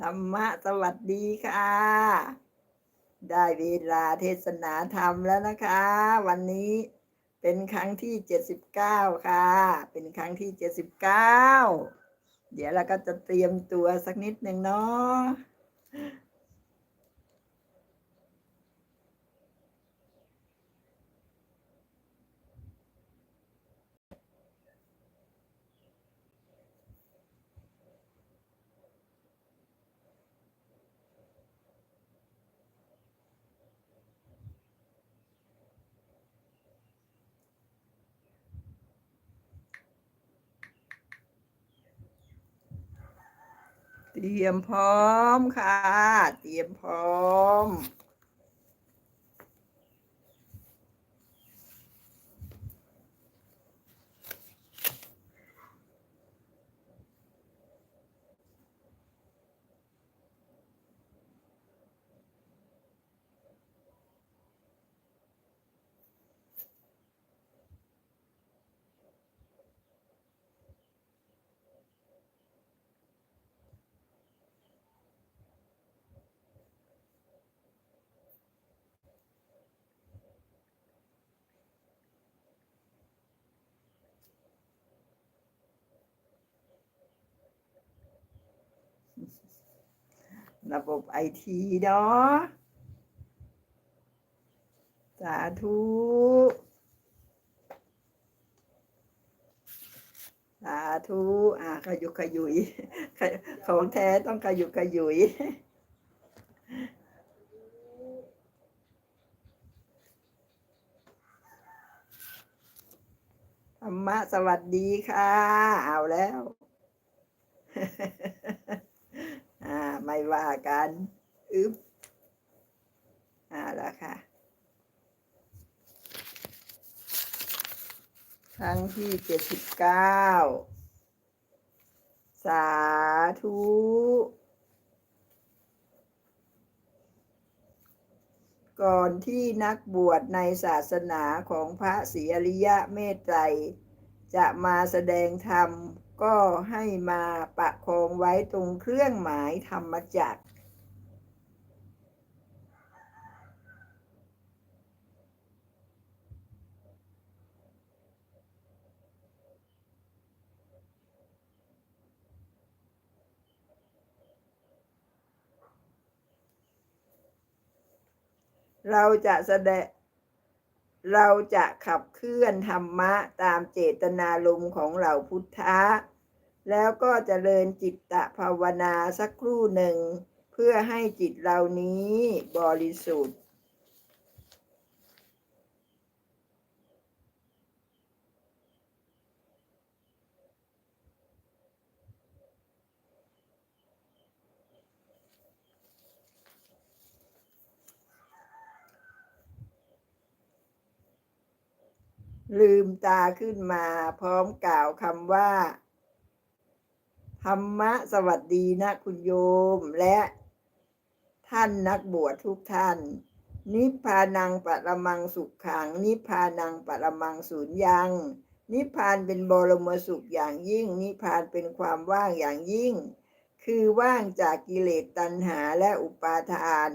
ธรรมะสวัสดีค่ะ ได้เวลาเทศนาธรรมแล้วนะคะ วันนี้เป็นครั้งที่เจ็ดสิบเก้าค่ะ เป็นครั้งที่เจ็ดสิบเก้าเดี๋ยวเราก็จะเตรียมตัวสักนิดหนึ่งเนาะ เตรียมพร้อมค่ะ เตรียมพร้อม ระบบไอทีเนาะสาธุสาธุอ่าขยุกขยุย ของแท้ต้องขยุกขยุยธรรมะสวัสดีค่ะ เอาแล้ว อ่าไม่ว่ากันอึ๊บอ่าแล้วค่ะ ครั้งที่เจ็ดสิบเก้าสาธุก่อนที่นักบวชในศาสนาของพระศรีอริยะเมตไตรจะมาแสดงธรรม ก็ให้มาประคองไว้ตรงเครื่องหมายธรรมจักรเราจะแสดง เราจะขับเคลื่อนธรรมะตามเจตนารมณ์ของเหล่าพุทธะ แล้วก็จเจริญจิตตภาวนาสักครู่หนึ่ง เพื่อให้จิตเหล่านี้บริสุทธิ์ ลืมตาขึ้นมา พร้อมกล่าวคำว่า ธรรมะสวัสดีนะคุณโยมและท่านนักบวชทุกท่าน นิพพานังปรมังสุขขัง นิพพานังปรมังสูญยัง นิพพานเป็นบรมสุขอย่างยิ่ง นิพพานเป็นความว่างอย่างยิ่ง คือว่างจากกิเลสตัณหาและอุปาทาน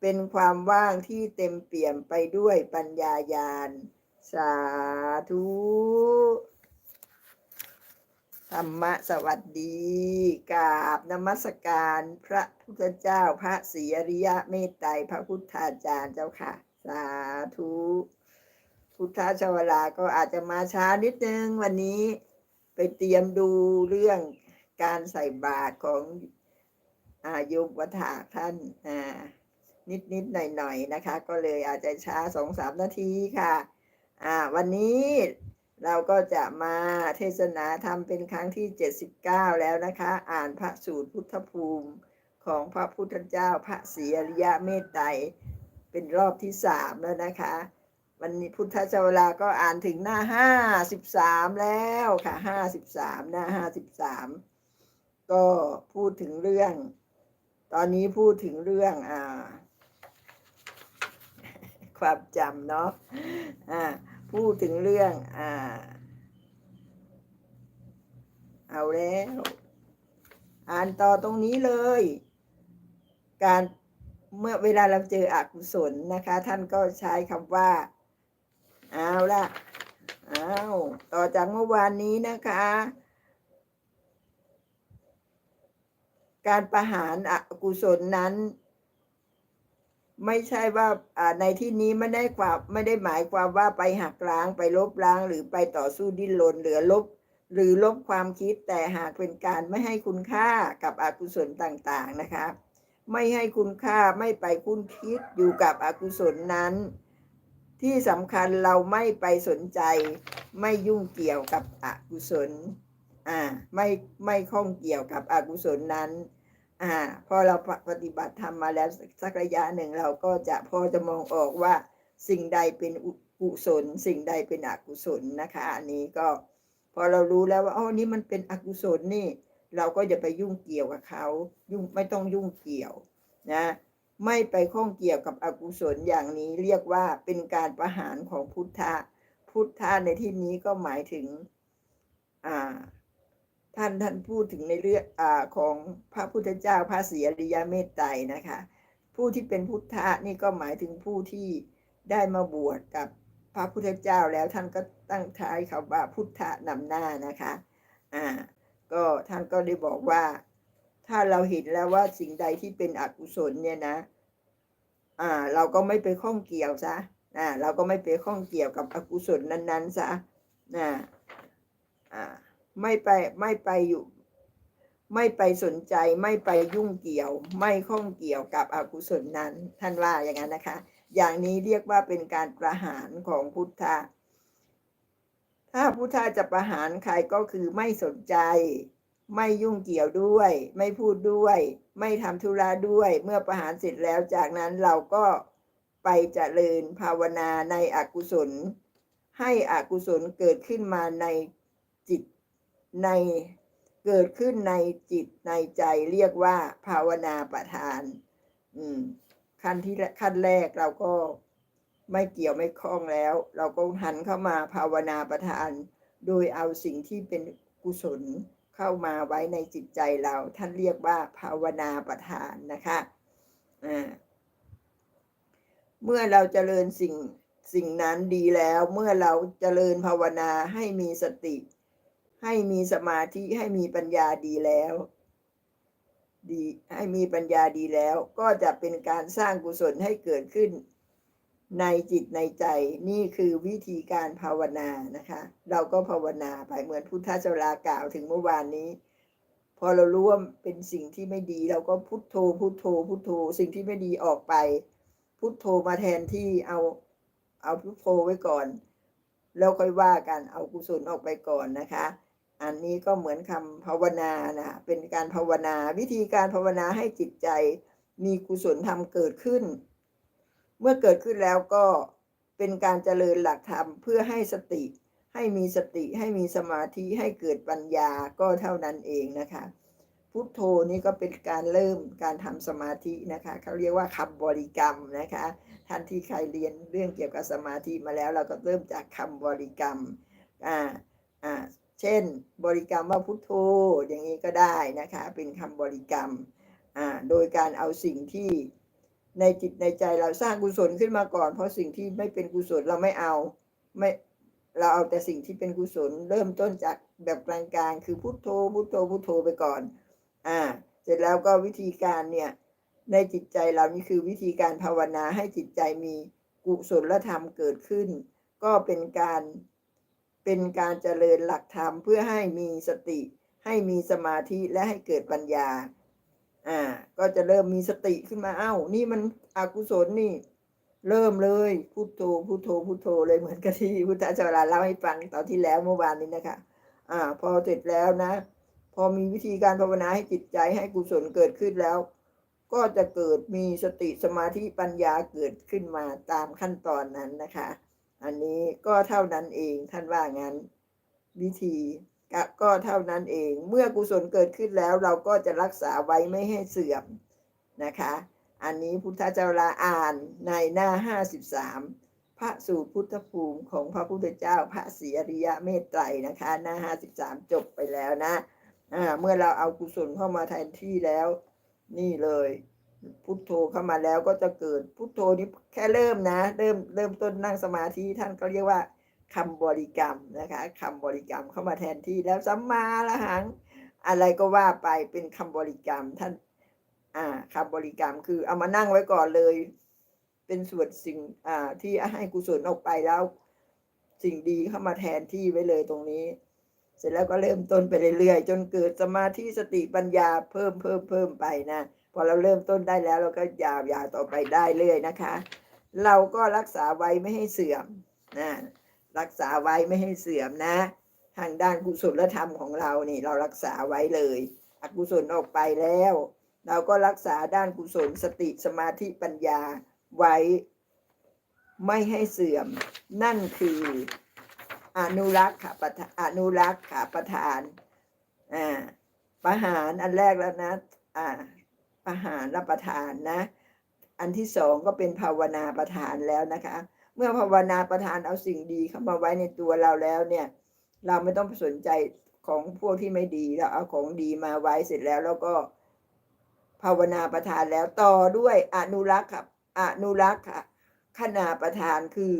เป็นความว่างที่เต็มเปี่ยมไปด้วยปัญญาญาณ สาธุธรรมะสวัสดีกราบนมัสการพระพุทธเจ้าพระศรีอริยะเมตไตรพระพุทธาจารย์เจ้าค่ะ สาธุพุทธชวลาก็อาจจะมาช้านิดนึงวันนี้ไปเตรียมดูเรื่องการใส่บาตรของอายุวัฏาท่านอ่านิดนิดหน่อยหน่อยๆนะคะ ก็เลยอาจจะช้าสองสามนาทีค่ะ อ่าวันนี้เราก็จะมาเทศนาธรรมเป็นครั้งที่ 79 แล้วนะคะ อ่านพระสูตรพุทธภูมิของพระพุทธเจ้าพระศรีอริยะเมตไตรเป็นรอบที่สามแล้วนะคะ วันนี้พุทธเจ้าลาก็อ่านถึงหน้า53แล้วค่ะ53หน้า53ก็พูดถึงเรื่อง ตอนนี้พูดถึงเรื่องอ่า ความจำเนาะอ่าพูดถึงเรื่องอ่า เอาแล้ว อ่านต่อตรงนี้เลย การเมื่อเวลาเราเจออกุศลนะคะ ท่านก็ใช้คำว่า เอาละเอาต่อจากเมื่อวานนี้นะคะ การประหารอกุศลนั้น ไม่ใช่ว่าในที่นี้ไม่ได้ความไม่ได้หมายความว่าไปหักล้างไปลบล้างหรือไปต่อสู้ดิ้นรนหรือลบ หรือลบความคิดแต่หากเป็นการไม่ให้คุณค่ากับอกุศลต่างๆนะคะ ไม่ให้คุณค่าไม่ไปคุ้นคิดอยู่กับอกุศลนั้น ที่สำคัญเราไม่ไปสนใจ ไม่ยุ่งเกี่ยวกับอกุศลอ่าไม่ไม่ข้องเกี่ยวกับอกุศลนั้น อ่าพอเราปฏิบัติทำมาแล้วสักระยะหนึ่งเราก็จะพอจะมองออกว่าสิ่งใดเป็นกุศล สิ่งใดเป็นอกุศลนะคะ อันนี้ก็พอเรารู้แล้วว่าอ๋อนี่มันเป็นอกุศลนี่ เราก็จะไปยุ่งเกี่ยวกับเขายุ่งไม่ต้องยุ่งเกี่ยวนะ ไม่ไปข้องเกี่ยวกับอกุศลอย่างนี้เรียกว่าเป็นการประหารของพุทธะพุทธะในที่นี้ก็หมายถึง อ่า ท่านท่านพูดถึงในเรื่องอของพระพุทธเจ้าพระศรีอริยเมตไตรนะคะ ผู้ที่เป็นพุทธะนี่ก็หมายถึงผู้ที่ได้มาบวชกับพระพุทธเจ้าแล้วท่านก็ตั้งท้ายคำว่าพุทธะนำหน้านะคะอ่าก็ท่านก็ได้บอกว่า ถ้าเราเห็นแล้วว่าสิ่งใดที่เป็นอกุศลเนี่ยนะอ่าเราก็ไม่ไปข้องเกี่ยวซะอ่าเราก็ไม่ไปข้องเกี่ยวกับอกุศลนั้นๆซะนะอ่า ไม่ไปไม่ไปอยู่ ไม่ไปสนใจไม่ไปยุ่งเกี่ยว ไม่ข้องเกี่ยวกับอกุศลนั้น ท่านว่าอย่างนั้นนะคะ อย่างนี้เรียกว่าเป็นการประหารของพุทธะถ้าพุทธะจะประหารใครก็คือไม่สนใจ ไม่ยุ่งเกี่ยวด้วย ไม่พูดด้วย ไม่ทำธุระด้วย เมื่อประหารเสร็จแล้วจากนั้นเราก็ไปเจริญภาวนาในอกุศล ให้อกุศลเกิดขึ้นมาใน ในเกิดขึ้นในจิตในใจเรียกว่าภาวนาประทาน อืม ขั้นที่ขั้นแรกเราก็ไม่เกี่ยวไม่คล้องแล้ว เราก็หันเข้ามาภาวนาประทาน โดยเอาสิ่งที่เป็นกุศลเข้ามาไว้ในจิตใจเรา ท่านเรียกว่าภาวนาประทานนะคะอ่าเมื่อเราจเจริญสิ่งสิ่งนั้นดีแล้ว เมื่อเราจเจริญภาวนาให้มีสติ ให้มีสมาธิให้มีปัญญาดีแล้ว ดีให้มีปัญญาดีแล้ว ก็จะเป็นการสร้างกุศลให้เกิดขึ้น ในจิตในใจนี่คือวิธีการภาวนานะคะ เราก็ภาวนาไปเหมือนพุทธเจ้าลากล่าวถึงเมื่อวานนี้ พอเรารู้ว่าเป็นสิ่งที่ไม่ดี เราก็พุทโธ พุทโธ พุทโธ สิ่งที่ไม่ดีออกไป พุทโธมาแทนที่เอาเอาพุทโธไว้ก่อนแล้วค่อยว่ากันเอากุศลออกไปก่อนนะคะ อันนี้ก็เหมือนคำภาวนานะเป็นการภาวนาวิธีการภาวนาให้จิตใจ มีกุศลธรรมเกิดขึ้น เมื่อเกิดขึ้นแล้วก็เป็นการเจริญหลักธรรมเพื่อให้สติ ให้มีสติให้มีสมาธิให้เกิดปัญญาก็เท่านั้นเองนะคะพุทโธนี่ก็เป็นการเริ่มการทำสมาธินะคะเขาเรียกว่าคำบริกรรมนะคะท่านที่ใครเรียนเรื่องเกี่ยวกับสมาธิมาแล้ว เราก็เริ่มจากคำบริกรรมอ่าอ่า เช่น บริกรรมว่าพุทโธอย่างนี้ก็ได้นะคะ เป็นคำบริกรรมอ่าโดยการเอาสิ่งที่ในจิตในใจเราสร้างกุศลขึ้นมาก่อน เพราะสิ่งที่ไม่เป็นกุศลเราไม่เอาไม่เราเอาแต่สิ่งที่เป็นกุศล เริ่มต้นจากแบบกลางๆ คือพุทโธพุทโธพุทโธไปก่อนอ่าเสร็จแล้วก็วิธีการเนี่ยในจิตใจเรานี่คือวิธีการภาวนาให้จิตใจมีกุศลธรรมเกิดขึ้น ก็เป็นการ เป็นการเจริญหลักธรรมเพื่อให้มีสติ ให้มีสมาธิและให้เกิดปัญญา อ่า ก็จะเริ่มมีสติขึ้นมาเอ้า นี่มันอกุศลนี่ เริ่มเลยพุโทโธพุโทโธพุโทโธเลยเหมือนกับที่พุทธเจ้าเล่าให้ฟังตอนที่แล้วเมื่อวานนี้นะคะ อ่า พอเสร็จแล้วนะ พอมีวิธีการภาวนาให้จิตใจให้กุศลเกิดขึ้นแล้ว ก็จะเกิดมีสติสมาธิปัญญาเกิดขึ้นมาตามขั้นตอนนั้นนะคะ อันนี้ก็เท่านั้นเองท่านว่างั้น วิธีก็เท่านั้นเอง เมื่อกุศลเกิดขึ้นแล้วเราก็จะรักษาไว้ไม่ให้เสื่อมนะคะ อันนี้พุทธเจ้าลาอ่านในหน้าห้าสิบสามพระสู่พุทธภูมิของพระพุทธเจ้าพระศรีอริยะเมตไตรนะคะ หน้าห้าสิบสามจบไปแล้วนะอ่าเมื่อเราเอากุศลเข้ามาแทนที่แล้ว นี่เลย พุทโธเข้ามาแล้วก็จะเกิดพุทโธนี้แค่เริ่มนะ เริ่มเริ่มต้นนั่งสมาธิท่านก็เรียกว่าคำบริกรรมนะคะคำบริกรรมเข้ามาแทนที่แล้วสัมมาละหัง อะไรก็ว่าไปเป็นคำบริกรรมท่าน อ่าคำบริกรรมคือเอามานั่งไว้ก่อนเลย เป็นส่วนสิ่งอ่าที่ให้กุศลออกไปแล้ว สิ่งดีเข้ามาแทนที่ไว้เลยตรงนี้ เสร็จแล้วก็เริ่มต้นไปเรื่อยๆจนเกิดสมาธิสติปัญญาเพิ่มเพิ่มเพิ่มไปนะ พอเราเริ่มต้นได้แล้วเราก็ยาวยาวต่อไปได้เรื่อยนะคะ เราก็รักษาไว้ไม่ให้เสื่อมนะรักษาไว้ไม่ให้เสื่อมนะ ทางด้านกุศลธรรมของเรานี่เรารักษาไว้เลยอกุศลออกไปแล้ว เราก็รักษาด้านกุศลสติสมาธิปัญญาไว้ ไม่ให้เสื่อม นั่นคืออนุรักษ์ค่ะประทานอนุรักษ์ค่ะประทานอ่าประหารอันแรกแล้วนะอ่า ประหารรับประทานนะ อันที่สองก็เป็นภาวนาประทานแล้วนะคะ เมื่อภาวนาประทานเอาสิ่งดีเข้ามาไว้ในตัวเราแล้วเนี่ย เราไม่ต้องสนใจของพวกที่ไม่ดีเราเอาของดีมาไว้เสร็จแล้วแล้วก็ภาวนาประทานแล้วต่อด้วยอนุรักษ์ครับอนุรักษ์ค่ะขนาประทานคือ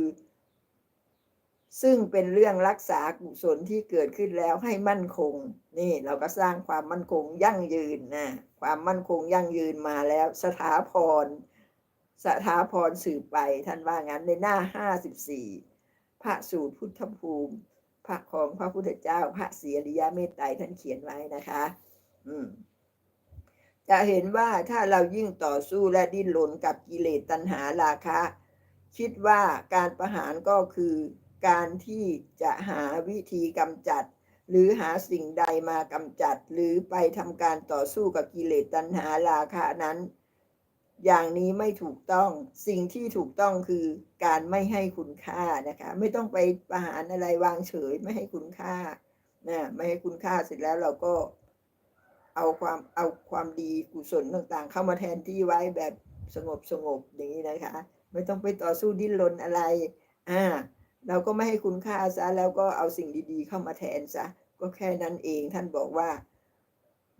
ซึ่งเป็นเรื่องรักษากุศลที่เกิดขึ้นแล้วให้มั่นคง นี่เราก็สร้างความมั่นคงยั่งยืนนะความมั่นคงยั่งยืนมาแล้วสถาพรสถาพรสืบไปท่านว่างั้นในหน้าห้าสิบสี่พระสูตรพุทธภูมิ พระของพระพุทธเจ้า พระเสียริยะเมตไตรท่านเขียนไว้นะคะ อืมจะเห็นว่าถ้าเรายิ่งต่อสู้และดิ้นรนกับกิเลสตัณหาราคะ คิดว่าการประหารก็คือ การที่จะหาวิธีกำจัด หรือหาสิ่งใดมากำจัด หรือไปทำการต่อสู้กับกิเลสตัณหาราคะนั้น อย่างนี้ไม่ถูกต้องสิ่งที่ถูกต้องคือการไม่ให้คุณค่านะคะไม่ต้องไปประหารอะไรวางเฉยไม่ให้คุณค่านะไม่ให้คุณค่าเสร็จแล้วเราก็เอาความเอาความดีกุศลต่างๆ เข้ามาแทนที่ไว้แบบสงบสงบอย่างนี้นะคะ ไม่ต้องไปต่อสู้ดิ้นรนอะไรอ่า เราก็ไม่ให้คุณค่าซะแล้วก็เอาสิ่งดี ๆ เข้ามาแทนซะก็แค่นั้นเองท่านบอกว่า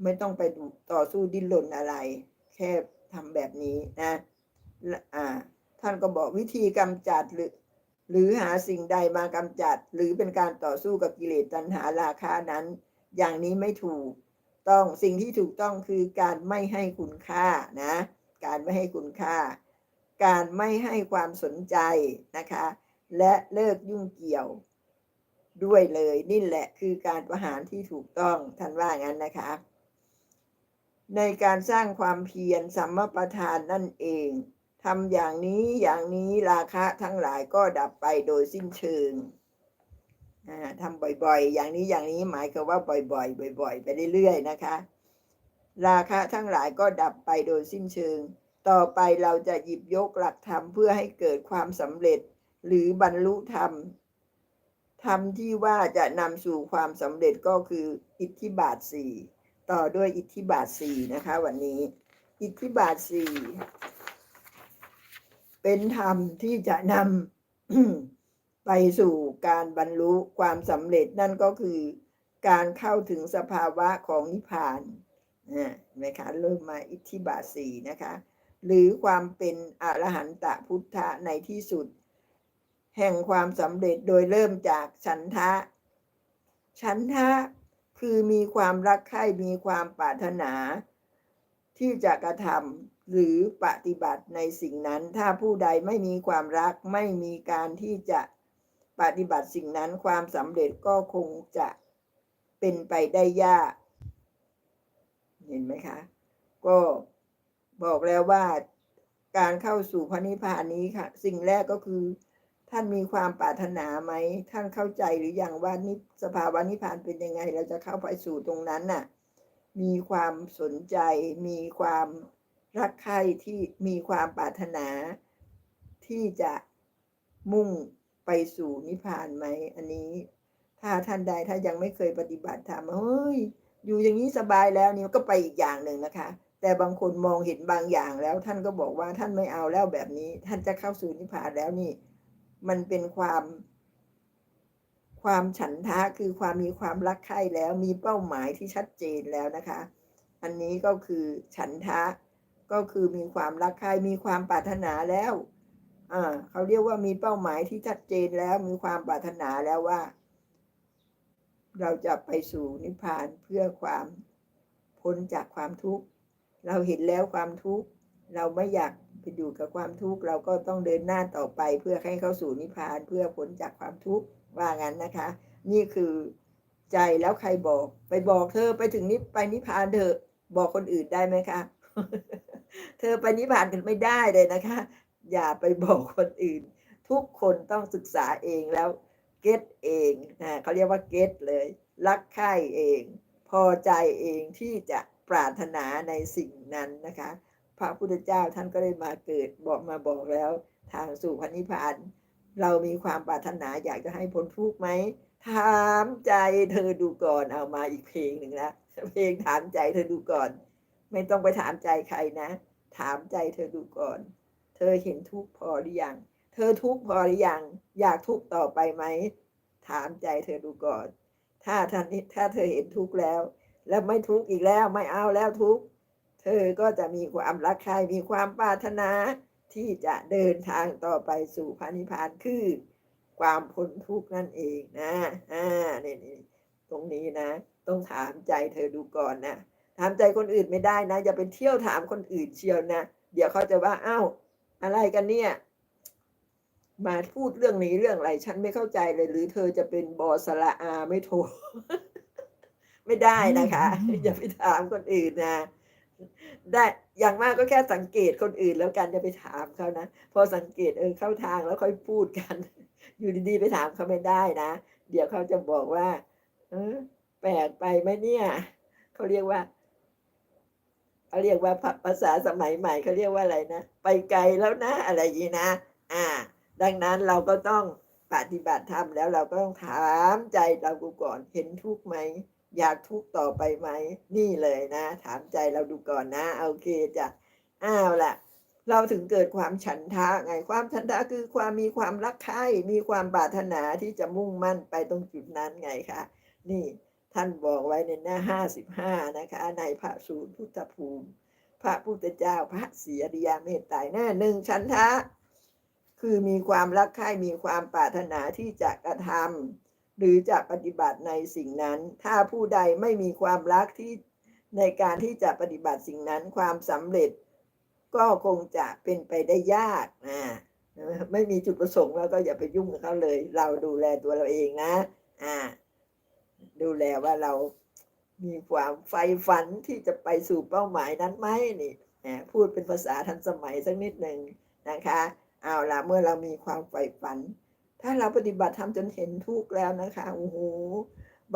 ไม่ต้องไปต่อสู้ดิ้นรนอะไร แค่ทำแบบนี้นะะอ่า ท่านก็บอกวิธีกำจัดหรือ หรือหาสิ่งใดมากำจัด หรือเป็นการต่อสู้กับกิเลสตัณหาราคานั้น อย่างนี้ไม่ถูกต้องสิ่งที่ถูกต้องคือการไม่ให้คุณค่านะ การไม่ให้คุณค่า การไม่ให้ความสนใจนะคะ และเลิกยุ่งเกี่ยวด้วยเลยนี่แหละคือการประหารที่ถูกต้องท่านว่างั้นนะคะ ในการสร้างความเพียรสัมมประธานนั่นเองทำอย่างนี้อย่างนี้ราคะทั้งหลายก็ดับไปโดยสิ้นเชิงทำบ่อยๆ อย่างนี้อย่างนี้หมายความว่าบ่อยๆ บ่อย ๆ ไปเรื่อยๆนะคะ ราคะทั้งหลายก็ดับไปโดยสิ้นเชิง ต่อไปเราจะหยิบยกหลักธรรมเพื่อให้เกิดความสำเร็จ หรือบรรลุธรรมธรรมที่ว่าจะนำสู่ความสำเร็จก็คืออิทธิบาทสี่ต่อด้วยอิทธิบาทสี่นะคะ วันนี้ อิทธิบาทสี่เป็นธรรมที่จะนำไปสู่การบรรลุความสำเร็จนั่นก็คือการเข้าถึงสภาวะของนิพพานนะเห็นไหมคะเริ่มมาอิทธิบาทสี่นะคะ หรือความเป็นอรหันตพุทธะในที่สุด แห่งความสำเร็จโดยเริ่มจากฉันทะ ฉันทะคือมีความรักใคร่มีความปรารถนา ที่จะกระทำหรือปฏิบัติในสิ่งนั้น ถ้าผู้ใดไม่มีความรักไม่มีการที่จะปฏิบัติสิ่งนั้นความสำเร็จก็คงจะเป็นไปได้ยาก เห็นไหมคะ ก็บอกแล้วว่าการเข้าสู่พระนิพพานนี้ค่ะ สิ่งแรกก็คือ ท่านมีความปรารถนาไหม ท่านเข้าใจหรืออยังว่านิสภาวะนิพพานเป็นยังไง เราจะเข้าไปสู่ตรงนั้นน่ะ มีความสนใจ มีความรักใคร่ที่มีความปรารถนา ที่จะมุ่งไปสู่นิพพานไหม อันนี้ ถ้าท่านใดถ้ายังไม่เคยปฏิบัติธรรมเฮ้ย อยู่อย่างนี้สบายแล้วนี่ก็ไปอีกอย่างหนึ่งนะคะ แต่บางคนมองเห็นบางอย่างแล้ว ท่านก็บอกว่าท่านไม่เอาแล้วแบบนี้ ท่านจะเข้าสู่นิพพานแล้วนี่ มันเป็นความ ความฉันทะคือความมีความรักใคร่แล้วมีเป้าหมายที่ชัดเจนแล้วนะคะ อันนี้ก็คือฉันทะก็คือมีความรักใคร่มีความปรารถนาแล้วอ่าเขาเรียกว่ามีเป้าหมายที่ชัดเจนแล้วมีความปรารถนาแล้วว่า เราจะไปสู่นิพพานเพื่อความพ้นจากความทุกข์ เราเห็นแล้วความทุกข์ เราไม่อยาก ไปอยู่กับความทุกข์เราก็ต้องเดินหน้าต่อไป เพื่อให้เข้าสู่นิพพานเพื่อพ้นจากความทุกข์ว่างั้นนะคะ นี่คือใจแล้วใครบอก ไปบอกเธอไปถึงนิพไปนิพพานเถอะบอกคนอื่นได้ไหมคะเธอไปนิพพานกันไม่ได้เลยนะคะ อย่าไปบอกคนอื่น ทุกคนต้องศึกษาเองแล้วเก็ตเองนะเขาเรียกว่าเก็ตเลย รักใคร่เอง พอใจเองที่จะปรารถนาในสิ่งนั้นนะคะ ระพุทธเจ้าท่านก็ได้มาเกิดบอกมาบอกแล้ว ทางสู่พระนิพพาน เรามีความปรารถนาอยากจะให้พ้นทุกข์ไหมถามใจเธอดูก่อนเอามาอีกเพลงหนึ่งนะเพลงถามใจเธอดูก่อน ไม่ต้องไปถามใจใครนะ ถามใจเธอดูก่อน เธอเห็นทุกข์พอหรือยังเธอทุกข์พอหรือยังอยากทุกข์ต่อไปไหมถามใจเธอดูก่อน ถ้าท่านถ้าเธอเห็นทุกข์แล้ว แล้วไม่ทุกข์อีกแล้วไม่เอาแล้วทุกข์ เธอก็จะมีความรักใครมีความปรารถนาที่จะเดินทางต่อไปสู่พระนิพพานคือ ความพ้นทุกข์นั่นเองนะอ่านี่นี่ตรงนี้นะ ต้องถามใจเธอดูก่อนนะถามใจคนอื่นไม่ได้นะอย่าไปเที่ยวถามคนอื่นเชียวนะเดี๋ยวเขาจะว่าอ้าวอะไรกันเนี่ย มาพูดเรื่องนี้เรื่องอะไร ฉันไม่เข้าใจเลย หรือเธอจะเป็นบอสละอาไม่โทรไม่ได้นะคะ อย่าไปถามคนอื่นนะ ได้อย่างมากก็แค่สังเกตคนอื่นแล้วกันจะไปถามเขานะพอสังเกตเออเข้าทางแล้วค่อยพูดกัน อยู่ดีๆไปถามเขาไม่ได้นะ เดี๋ยวเขาจะบอกว่า เออแปลกไปไหมเนี่ยเขาเรียกว่าเขาเรียกว่าภาภาษาสมัยใหม่เขาเรียกว่าอะไรนะไปไกลแล้วนะ อะไรอย่างนี้นะ อ่า ดังนั้นเราก็ต้องปฏิบัติธรรมแล้วเราก็ต้องถามใจเราดูก่อนเห็นทุกข์ไหม อยากทุกข์ต่อไปไหม นี่เลยนะ ถามใจเราดูก่อนนะโอเคจ้ะอ้าวละเราถึงเกิดความฉันทะไงความฉันทะคือความมีความรักใคร่มีความปรารถนาที่จะมุ่งมั่นไปตรงจุดนั้นไงคะนี่ท่านบอกไว้ในหน้าห้าสิบห้านะคะ ในพระสูตรพุทธภูมิ พระพุทธเจ้าพระศรีอริยเมตไตรหน้าหนึ่งฉันทะ คือมีความรักใคร่มีความปรารถนาที่จะกระทำ หรือจะปฏิบัติในสิ่งนั้น ถ้าผู้ใดไม่มีความรักที่ในการที่จะปฏิบัติสิ่งนั้นความสำเร็จ ก็คงจะเป็นไปได้ยากอ่าไม่มีจุดประสงค์แล้วก็อย่าไปยุ่งกับเขาเลย เราดูแลตัวเราเองนะ อ่า ดูแลว่าเรามีความใฝ่ฝันที่จะไปสู่เป้าหมายนั้นไหมนี่พูดเป็นภาษาทันสมัยสักนิดหนึ่งนะคะ เอาละเมื่อเรามีความใฝ่ฝัน ถ้าเราปฏิบัติทำจนเห็นทุกข์แล้วนะคะโอ้โห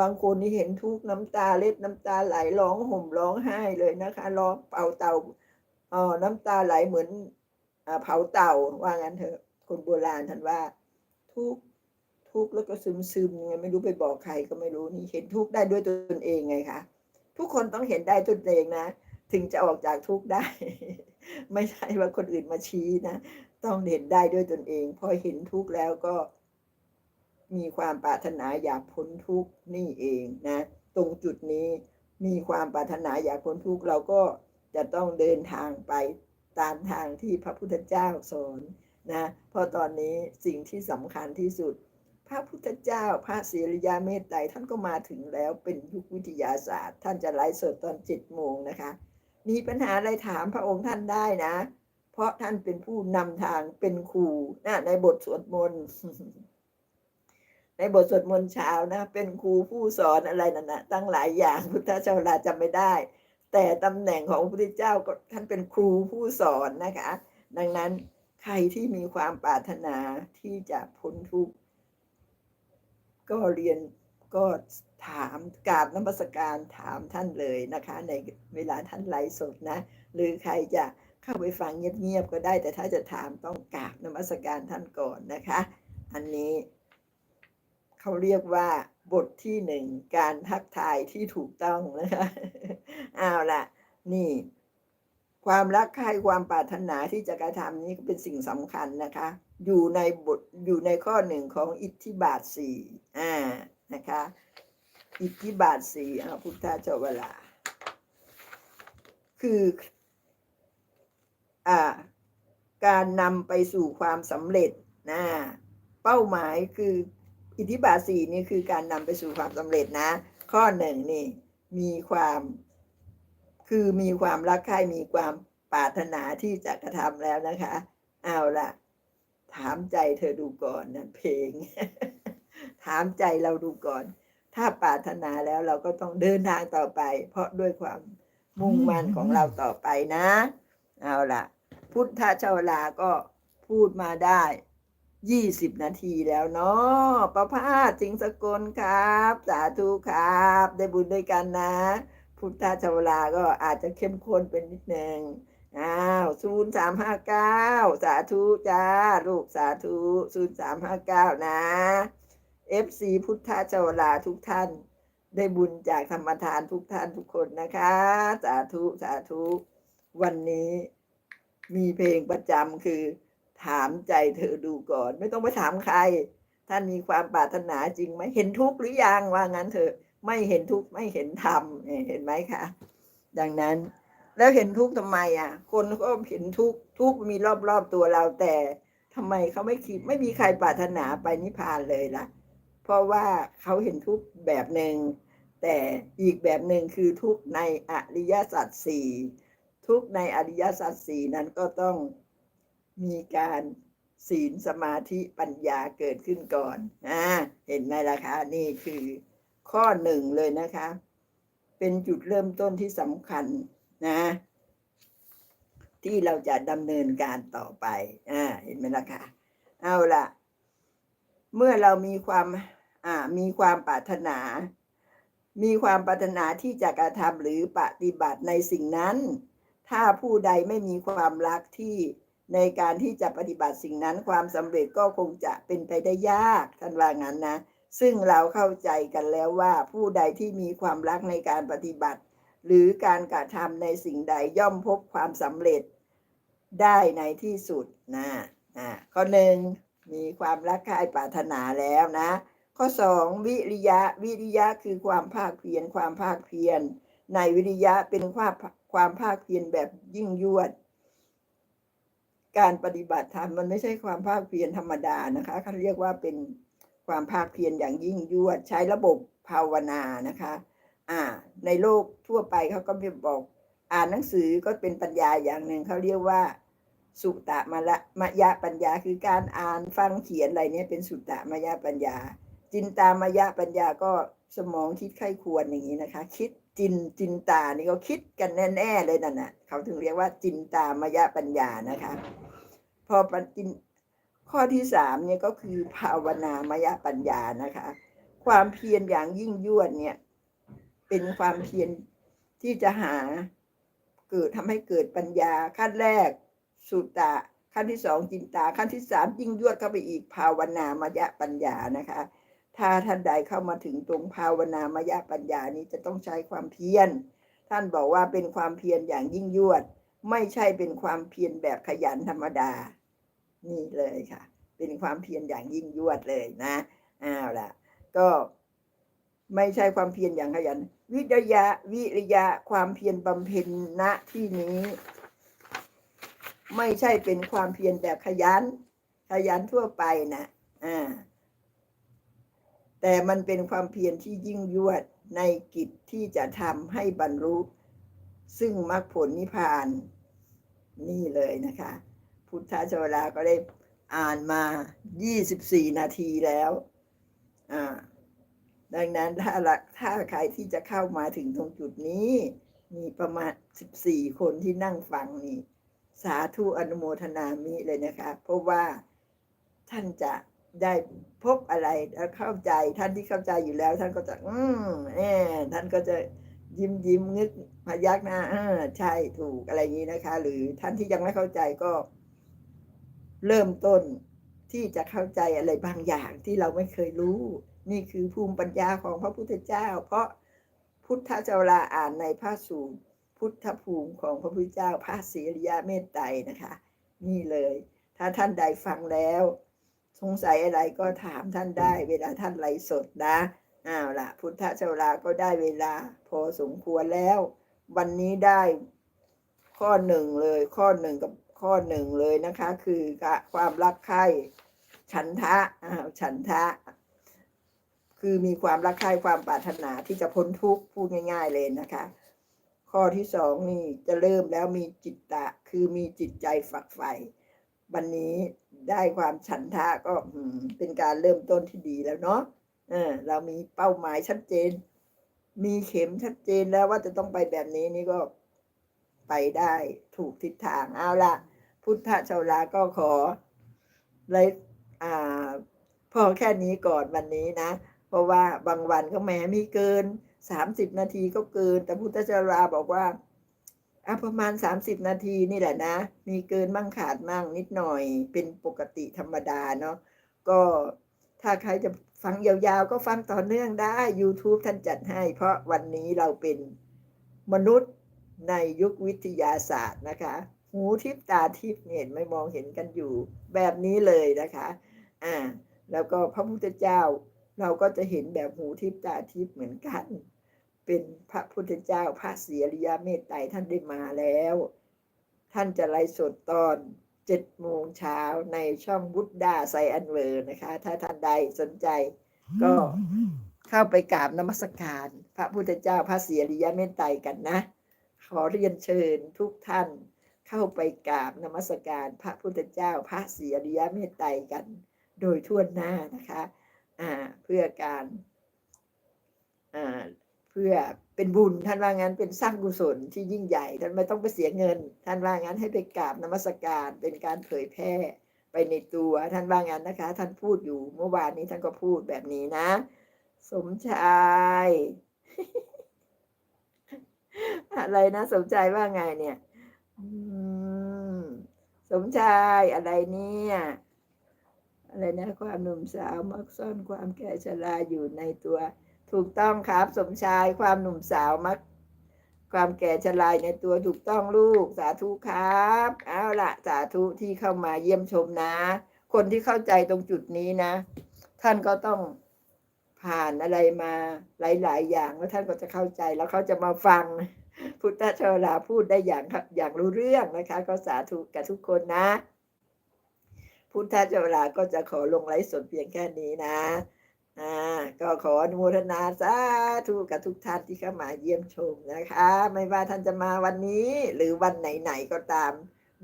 บางคนนี่เห็นทุกข์น้ำตาเล็ดน้ำตาไหลร้องห่มร้องไห้เลยนะคะร้องเป่าเต่าเอ๋อน้ำตาไหลเหมือนอ่าเผาเต่าว่างั้นเถอะคนโบราณท่านว่า ทุกข์ทุกข์แล้วก็ซึมซึมไงไม่รู้ไปบอกใครก็ไม่รู้นี่เห็นทุกข์ได้ด้วยตนเองไงคะทุกคนต้องเห็นได้ตนเองนะ ถึงจะออกจากทุกข์ได้ ไม่ใช่ว่าคนอื่นมาชี้นะ ต้องเห็นได้ด้วยตนเอง พอเห็นทุกข์แล้วก็ มีความปรารถนาอยากพ้นทุกข์นี่เองนะ ตรงจุดนี้มีความปรารถนาอยากพ้นทุกข์เราก็จะต้องเดินทางไปตามทางที่พระพุทธเจ้าสอนนะเพราะตอนนี้สิ่งที่สำคัญที่สุด พระพุทธเจ้าพระศิริยาเมตไตรท่านก็มาถึงแล้วเป็นยุควิทยาศาสตร์ ท่านจะไลฟ์สดตอนเจ็ดโมงนะคะ มีปัญหาอะไรถามพระองค์ท่านได้นะ เพราะท่านเป็นผู้นำทางเป็นครูนะในบทสวดมนต์ ในบทสวดมนต์เช้านะ เป็นครูผู้สอนอะไรนั่นนะตั้งหลายอย่างพุทธเจ้าลาจำไม่ได้ แต่ตำแหน่งของพระพุทธเจ้าก็ท่านเป็นครูผู้สอนนะคะ ดังนั้นใครที่มีความปรารถนาที่จะพ้นทุกข์ก็เรียนก็ถามกราบนมัสการถามท่านเลยนะคะ ในเวลาท่านไลฟ์สดนะ หรือใครจะเข้าไปฟังเงียบๆก็ได้ แต่ถ้าจะถามต้องกราบนมัสการท่านก่อนนะคะ อันนี้ เขาเรียกว่าบทที่หนึ่งการทักทายที่ถูกต้องนะคะเอาละนี่ ความรักใคร่ความปรารถนาที่จะกระทำนี้ก็เป็นสิ่งสำคัญนะคะ อยู่ในบทอยู่ในข้อหนึ่งของอิทธิบาทสี่อ่านะคะ อิทธิบาทสี่อาพุทธเจ้าเวลา คืออ่าการนำไปสู่ความสำเร็จนะเป้าหมายคือ อิทธิบาทสี่นี่คือการนำไปสู่ความสำเร็จนะ ข้อหนึ่งนี่มีความ คือมีความรักใคร่มีความปรารถนาที่จะกระทำแล้วนะคะ เอาละถามใจเธอดูก่อนนั่นเพลง ถามใจเราดูก่อน ถ้าปรารถนาแล้วเราก็ต้องเดินทางต่อไป เพราะด้วยความมุ่งมั่นของเราต่อไปนะ เอาละพุทธชาวลาก็พูดมาได้ ยี่สิบนาทีแล้วเนาะประพาสสิงสกลครับ สาธุครับ ได้บุญด้วยกันนะ พุทธชาวลาก็อาจจะเข้มข้นเป็นนิดหนึ่งอ้าวศูนย์สามห้าเก้าสาธุจ้า ลูกสาธุศูนย์สามห้าเก้านะ FC พุทธชาวลาทุกท่าน ได้บุญจากธรรมทานทุกท่านทุกคนนะคะ สาธุสาธุ วันนี้มีเพลงประจำคือ ถามใจเธอดูก่อน ไม่ต้องไปถามใคร ท่านมีความปรารถนาจริงไหมเห็นทุกข์หรือยังว่างั้นเถอะไม่เห็นทุกข์ไม่เห็นธรรมเห็นไหมคะดังนั้นแล้วเห็นทุกข์ทำไมอะ คนก็เห็นทุกข์ทุกข์มีรอบๆตัวเราแต่ทำไมเขาไม่คิดไม่มีใครปรารถนาไปนิพพานเลยล่ะ เพราะว่าเขาเห็นทุกข์แบบหนึ่งแต่อีกแบบหนึ่งคือทุกข์ในอริยสัจสี่ทุกข์ในอริยสัจสี่นั้นก็ต้อง มีการศีลสมาธิปัญญาเกิดขึ้นก่อนอ่าเห็นไหมล่ะคะ นี่คือข้อหนึ่งเลยนะคะ เป็นจุดเริ่มต้นที่สำคัญนะ ที่เราจะดำเนินการต่อไปอ่าเห็นไหมล่ะคะเอาล่ะ เมื่อเรามีความอ่ามีความปรารถนา มีความปรารถนาที่จะกระทำหรือปฏิบัติในสิ่งนั้น ถ้าผู้ใดไม่มีความรักที่ ในการที่จะปฏิบัติสิ่งนั้นความสำเร็จก็คงจะเป็นไปได้ยากท่านว่างั้นนะ ซึ่งเราเข้าใจกันแล้วว่าผู้ใดที่มีความรักในการปฏิบัติ หรือการกระทำในสิ่งใดย่อมพบความสำเร็จได้ในที่สุดนะอ่าข้อหนึ่งมีความรักใคร่ปรารถนาแล้วนะ ข้อสองวิริยะวิริยะคือความภาคเพียรความภาคเพียรในวิริยะเป็นความความภาคเพียรแบบยิ่งยวด การปฏิบัติธรรมมันไม่ใช่ความภาคเพียรธรรมดานะคะเขาเรียกว่าเป็นความภาคเพียรอย่างยิ่งยวดใช้ระบบภาวนานะคะอ่าในโลกทั่วไปเขาก็ไม่บอกอ่านหนังสือก็เป็นปัญญาอย่างหนึ่งเขาเรียกว่า สุตตะมะละมะยะปัญญาคือการอ่านฟังเขียนอะไรเนี่ยเป็นสุตตะมะยะปัญญา จินตามายะปัญญาก็สมองคิดไข้ควรอย่างนี้นะคะ คิดจินจินตานี่ก็คิดกันแน่ ๆ เลยนั่นน่ะเขาถึงเรียกว่าจินตามายะปัญญานะคะ พอปัญจินข้อที่สามเนี่ยก็คือภาวนามายะปัญญานะคะ ความเพียรอย่างยิ่งยวดเนี่ย เป็นความเพียรที่จะหาเกิดทำให้เกิดปัญญาขั้นแรกสุตตะขั้นที่สองจินตาขั้นที่สามยิ่งยวดเข้าไปอีกภาวนามายะปัญญานะคะ ถ้าท่านใดเข้ามาถึงตรงภาวนามายะปัญญานี้จะต้องใช้ความเพียรท่านบอกว่าเป็นความเพียรอย่างยิ่งยวด ไม่ใช่เป็นความเพียรแบบขยันธรรมดา นี่เลยค่ะ เป็นความเพียรอย่างยิ่งยวดเลยนะอ้าวล่ะ ก็ไม่ใช่ความเพียรอย่างขยัน วิทยาวิริยะความเพียรบำเพ็ญณที่นี้ ไม่ใช่เป็นความเพียรแบบขยัน ขยันทั่วไปนะอ่าแต่มันเป็นความเพียรที่ยิ่งยวดในกิจที่จะทำให้บรรลุ ซึ่งมรรคผลนิพพานนี่เลยนะคะ พุทธชวลาก็ได้อ่านมา 24 นาทีแล้ว อ่า ดังนั้นถ้าละถ้าใครที่จะเข้ามาถึงตรงจุดนี้ มีประมาณ 14 คนที่นั่งฟังนี่ สาธุอนุโมทนามิเลยนะคะ เพราะว่าท่านจะได้พบอะไรแล้วเข้าใจท่านที่เข้าใจอยู่แล้ว ท่านก็จะ อืมเออท่านก็จะยิ้มยิ้มงึกพยักหน้าเออใช่ถูกอะไรอย่างนี้นะคะ หรือท่านที่ยังไม่เข้าใจก็ เริ่มต้นที่จะเข้าใจอะไรบางอย่างที่เราไม่เคยรู้ นี่คือภูมิปัญญาของพระพุทธเจ้า เพราะพุทธเจ้าลาอ่านในพระสูตรพุทธภูมิของพระพุทธเจ้าพระศีริยาเมตไตรนะคะ นี่เลย ถ้าท่านใดฟังแล้ว สงสัยอะไรก็ถามท่านได้ เวลาท่านไลฟ์สดนะอ้าวละพุทธเจ้าลาก็ได้เวลา พอสมควรแล้ว วันนี้ได้ข้อหนึ่งเลยข้อหนึ่งกับ ข้อหนึ่งเลยนะคะ คือความรักใคร่ฉันทะอ่าฉันทะ คือมีความรักใคร่ความปรารถนาที่จะพ้นทุกข์พูดง่าย ๆเลยนะคะ ข้อที่สองนี่จะเริ่มแล้วมีจิตตะ คือมีจิตใจฝักใฝ่วันนี้ได้ความฉันทะก็เป็นการเริ่มต้นที่ดีแล้วเนาะเออเรามีเป้าหมายชัดเจน มีเข็มชัดเจนแล้วว่าจะต้องไปแบบนี้นี่ก็ไปได้ถูกทิศทางเอาละ พุทธชาวลาก็ขอเลยอ่าพอแค่นี้ก่อนวันนี้นะ เพราะว่าบางวันก็แม้มีเกินสามสิบนาทีก็เกิน แต่พุทธเจาราบอกว่าอะประมาณสามสิบนาทีนี่แหละนะ มีเกินมั่งขาดมั่งนิดหน่อย เป็นปกติธรรมดาเนาะก็ถ้าใครจะฟังยาวๆ ก็ฟังต่อเนื่องได้ YouTube ท่านจัดให้ เพราะวันนี้เราเป็นมนุษย์ในยุควิทยาศาสตร์นะคะ หูทิพตาทิพเห็นไม่มองเห็นกันอยู่แบบนี้เลยนะคะ อ่า แล้วก็พระพุทธเจ้า เราก็จะเห็นแบบหูทิพตาทิพเหมือนกัน เป็นพระพุทธเจ้าพระศรีอริยาเมตไตรท่านได้มาแล้ว ท่านจะไลฟ์สดตอนเจ็ดโมงเช้าในช่องบุตดาไซอันเวอร์นะคะ ถ้าท่านใดสนใจก็เข้าไปกราบนมัสการ พระพุทธเจ้าพระศรีอริยาเมตไตรกันนะ ขอเรียนเชิญทุกท่าน เข้าไปกราบนมัสการพระพุทธเจ้าพระศรีอริยเมตไตรกัน โดยทั่วหน้านะคะอ่าเพื่อการอ่าเพื่อเป็นบุญท่านว่างั้นเป็นสร้างกุศลที่ยิ่งใหญ่ท่านไม่ต้องไปเสียเงิน ท่านว่างั้นให้ไปกราบนมัสการเป็นการเผยแพร่ไปในตัวท่านว่างั้นนะคะ ท่านพูดอยู่เมื่อวานนี้ท่านก็พูดแบบนี้นะ สมชายอะไรนะสมชายว่าไงเนี่ย สมชายอะไรเนี่ยอะไรนะความหนุ่มสาวมักซ่อนความแก่ชราอยู่ในตัว ถูกต้องครับ สมชายความหนุ่มสาวมัก ความแก่ชราในตัวถูกต้องลูกสาธุครับ เอาละสาธุที่เข้ามาเยี่ยมชมนะ คนที่เข้าใจตรงจุดนี้นะ ท่านก็ต้องผ่านอะไรมาหลาย ๆ อย่างแล้วท่านก็จะเข้าใจแล้วเขาจะมาฟัง พุทธชลาพูดได้อย่างครับอย่างรู้เรื่องนะคะ ก็สาธุกับทุกคนนะ พุทธเจ้าลาก็จะขอลงไลฟ์สดเพียงแค่นี้นะอ่าก็ขออนุโมทนาสาธุกับทุกท่านที่เข้ามาเยี่ยมชมนะคะ ไม่ว่าท่านจะมาวันนี้ หรือวันไหนๆก็ตาม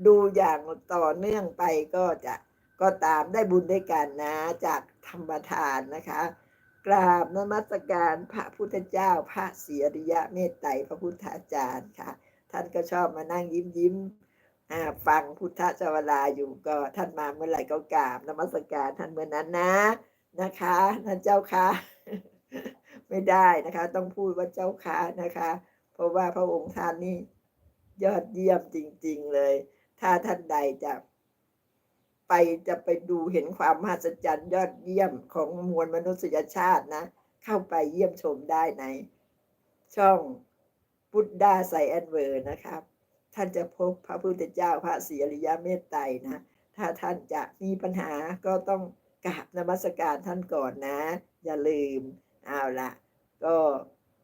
ดูอย่างต่อเนื่องไปก็จะก็ตามได้บุญด้วยกันนะ จากธรรมทานนะคะ กราบนมัสการพระพุทธเจ้า พระศรีริยะเมตไตรพระพุทธาจารย์ค่ะ ท่านก็ชอบมานั่งยิ้มยิ้มฟังพุทธเจวลาอยู่ก็ท่านมาเมื่อไหร่ก็กราบนมัสการท่านเมื่อนั้นนะนะคะท่านเจ้าค่ะ ไม่ได้นะคะ ต้องพูดว่าเจ้าค่ะนะคะ เพราะว่าพระองค์ท่านนี่ยอดเยี่ยมจริง ๆเลย ถ้าท่านใดจะ ไปจะไปดูเห็นความมหัศจรรย์ยอดเยี่ยมของมวลมนุษยชาตินะ เข้าไปเยี่ยมชมได้ใน ช่องพุทธาไซแอนเวอร์นะครับ ท่านจะพบพระพุทธเจ้าพระศรีอริยเมตไตรนะ ถ้าท่านจะมีปัญหาก็ต้องกราบนมัสการท่านก่อนนะ อย่าลืมเอาละก็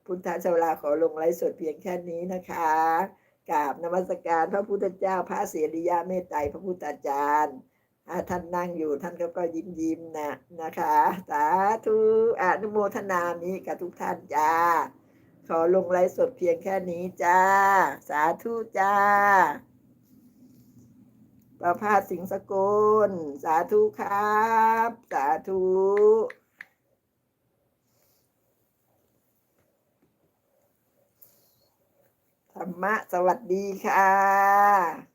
พุทธเจ้าลาขอลงไลฟ์สดเพียงแค่นี้นะคะกราบนมัสการพระพุทธเจ้าพระศรีอริยเมตไตรพระพุทธาจารย์ถ้า ท่านนั่งอยู่ท่านก็ก็ยิ้มยิ้มๆนะนะคะสาธุอนุโมทนามีกับทุกท่านจ้า ขอลงไลฟ์สดเพียงแค่นี้จ้า สาธุจ้าประภาสสิงสกุลสาธุครับ สาธุธรรมะสวัสดีค่ะ